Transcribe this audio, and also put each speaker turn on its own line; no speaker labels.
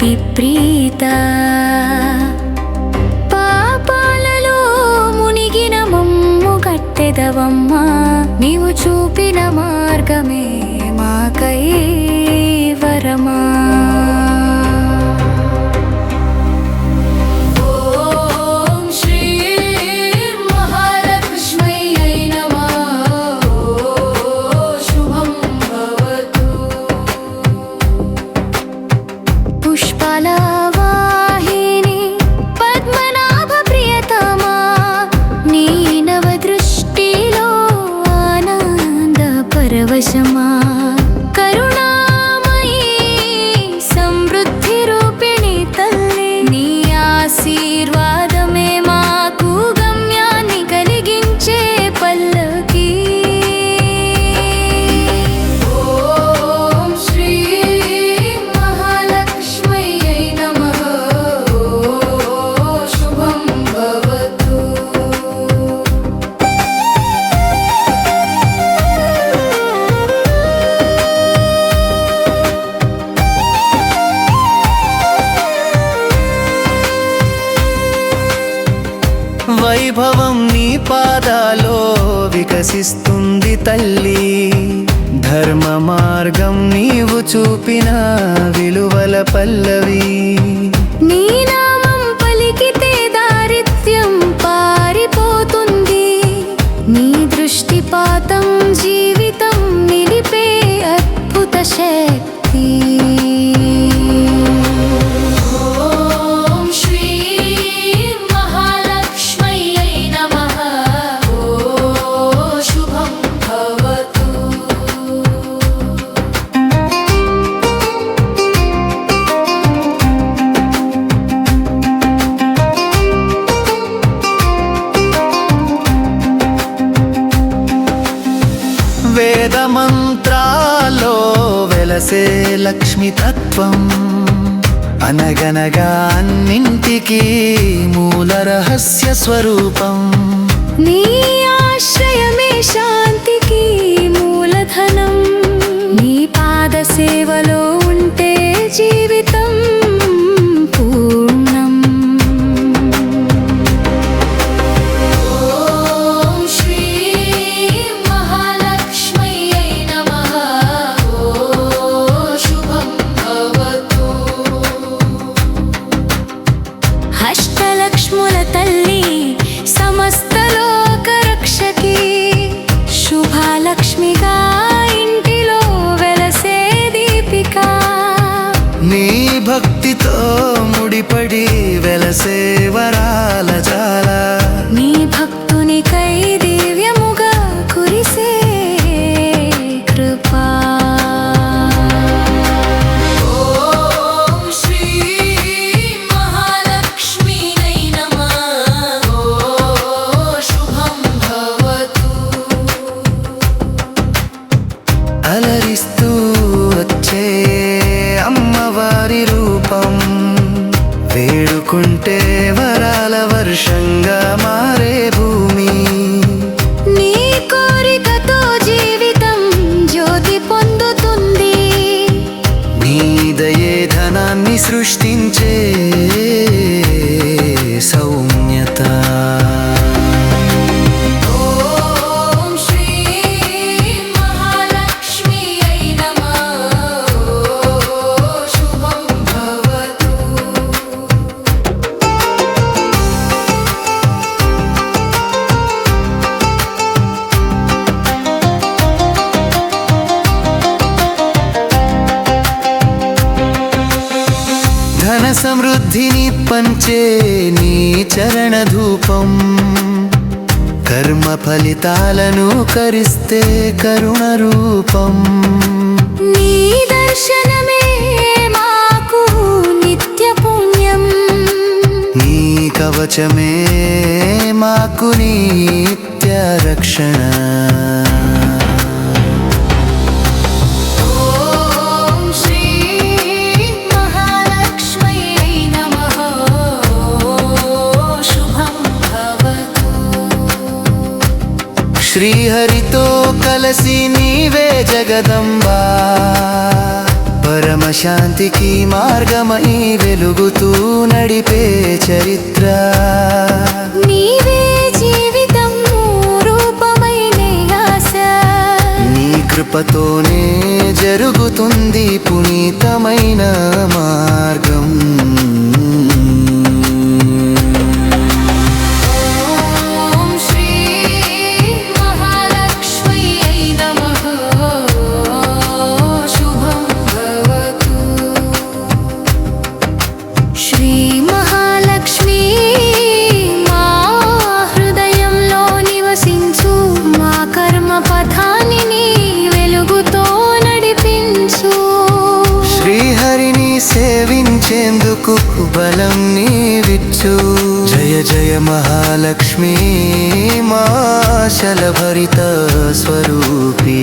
పిప్రీత పాపాలలో మునిగిన మమ్ము కట్టెదవమ్మా నీవు చూపిన మార్గమే మాకై వరమా? มา
వైభవం నీ పాదాలో వికసిస్తుంది తల్లి. ధర్మ మార్గం నీవు చూపిన విలువల పల్లవి. మంత్రాలో వెలసే లక్ష్మితత్వం అనగనగా అన్నింటికి మూల రహస్య స్వరూపం.
నీ ఆశ్రయమే శాంతికి మూలధనం. నీ పాద సేవలో పాడిపడి వెలసే
వరాల జాల
creștin ce सिद्धिनि
पञ्चे नीचरणधूपम् कर्मफलितालनु करिस्ते करुणरूपम्
नीदर्शनमे माकु नित्यपुण्यम् नीकवचमे माकु नित्यरक्षण
శ్రీహరితో కలసి నీవే జగదంబా. పరమశాంతికి మార్గమై వెలుగుతూ నడిపే చరిత్ర.
నీవే జీవితం
నీ కృపతోనే జరుగుతుంది పునీతమైన మార్గం. బలం నీవిచ్చు జయ జయ మహాలక్ష్మి మా శలభరిత స్వరూపీ